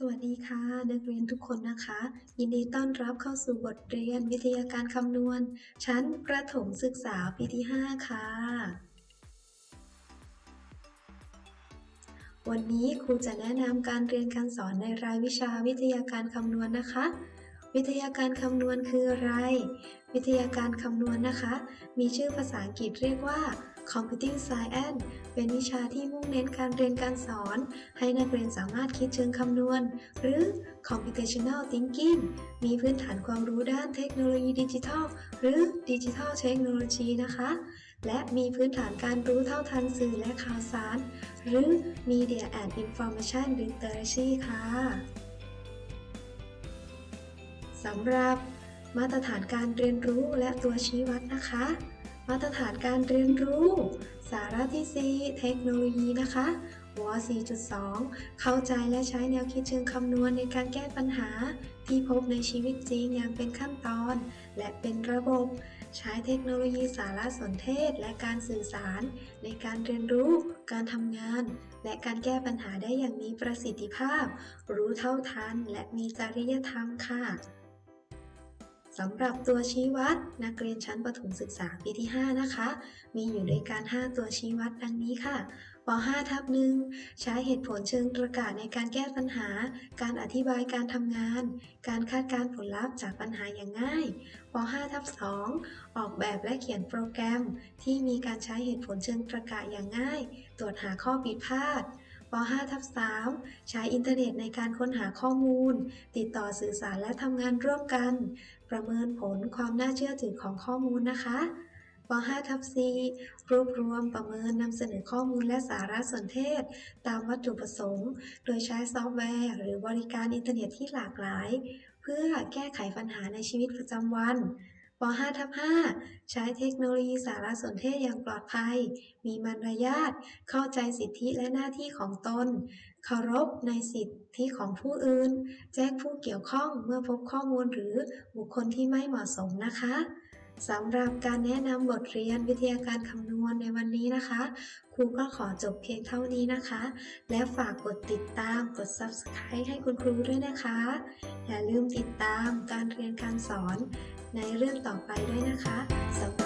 สวัสดีค่ะ นักเรียนทุกคนนะคะ ยินดีต้อนรับเข้าสู่บทเรียนวิทยาการคำนวณ ชั้นประถมศึกษาปีที่ 5 ค่ะ วันนี้ครูจะแนะนำการเรียนการสอนในรายวิชาวิทยาการคำนวณนะคะ วิทยาการคำนวณคืออะไร วิทยาการคำนวณนะคะ มีชื่อภาษาอังกฤษเรียกว่า Computing Science เป็นวิชาที่มุ่งเน้นการเรียนการสอน ให้นักเรียนสามารถคิดเชิงคำนวณ หรือ Computational Thinking มีพื้นฐานความรู้ด้านเทคโนโลยีดิจิทัล หรือ Digital Technology นะคะ และมีพื้นฐานการรู้เท่าทันสื่อและข่าวสาร หรือ Media and Information Literacy ค่ะ สำหรับมาตรฐานการเรียนรู้และตัวชี้วัดนะคะ มาตรฐานการเรียนรู้ สาระที่ 4 เทคโนโลยีนะคะว4.2 เข้าใจและใช้แนวคิดเชิงคำนวณในการแก้ปัญหา ที่พบในชีวิตจริงอย่างเป็นขั้นตอน และเป็นระบบ ใช้เทคโนโลยีสารสนเทศและการสื่อสาร ในการเรียนรู้ การทำงาน และการแก้ปัญหาได้อย่างมีประสิทธิภาพ รู้เท่าทัน และมีจริยธรรมค่ะ สำหรับตัวชี้วัด นักเรียนชั้นประถมศึกษาปีที่ 5 นะคะ มีอยู่ด้วยกัน 5 ตัวชี้วัดดังนี้ค่ะป .5 ทับ1ใช้เหตุผลเชิงประกาศในการแก้ปัญหา การอธิบายการทำงาน การคาดการผลลัพธ์จากปัญหาอย่างง่ายป .5 ทับ2ออกแบบและเขียนโปรแกรม ที่มีการใช้เหตุผลเชิงประกาศอย่างง่าย ตรวจหาข้อผิดพลาด ป .5 ทับ3ใช้อินเทอร์เน็ตในการค้นหาข้อมูล ติดต่อสื่อสารและทำงานร่วมกัน ประเมินผลความน่าเชื่อถือของข้อมูลนะคะป .5 ทับ4รวบรวมประเมินนำเสนอข้อมูลและสารสนเทศ ตามวัตถุประสงค์ โดยใช้ซอฟต์แวร์ หรือบริการอินเทอร์เน็ตที่หลากหลาย เพื่อแก้ไขปัญหาในชีวิตประจำวัน ป .5 ทับ5ใช้เทคโนโลยีสารสนเทศอย่างปลอดภัย มีมารยาท เข้าใจสิทธิและหน้าที่ของตน เคารพในสิทธิของผู้อื่น แจ้งผู้เกี่ยวข้องเมื่อพบข้อมูลหรือบุคคลที่ไม่เหมาะสมนะคะ สำหรับการแนะนำบทเรียนวิทยาการคำนวณในวันนี้นะคะ ครูก็ขอจบเพียงเท่านี้นะคะ และฝากกดติดตามกด subscribe ให้คุณครูด้วยนะคะ อย่าลืมติดตามการเรียนการสอนในเรื่องต่อไปด้วยนะคะสำหรับ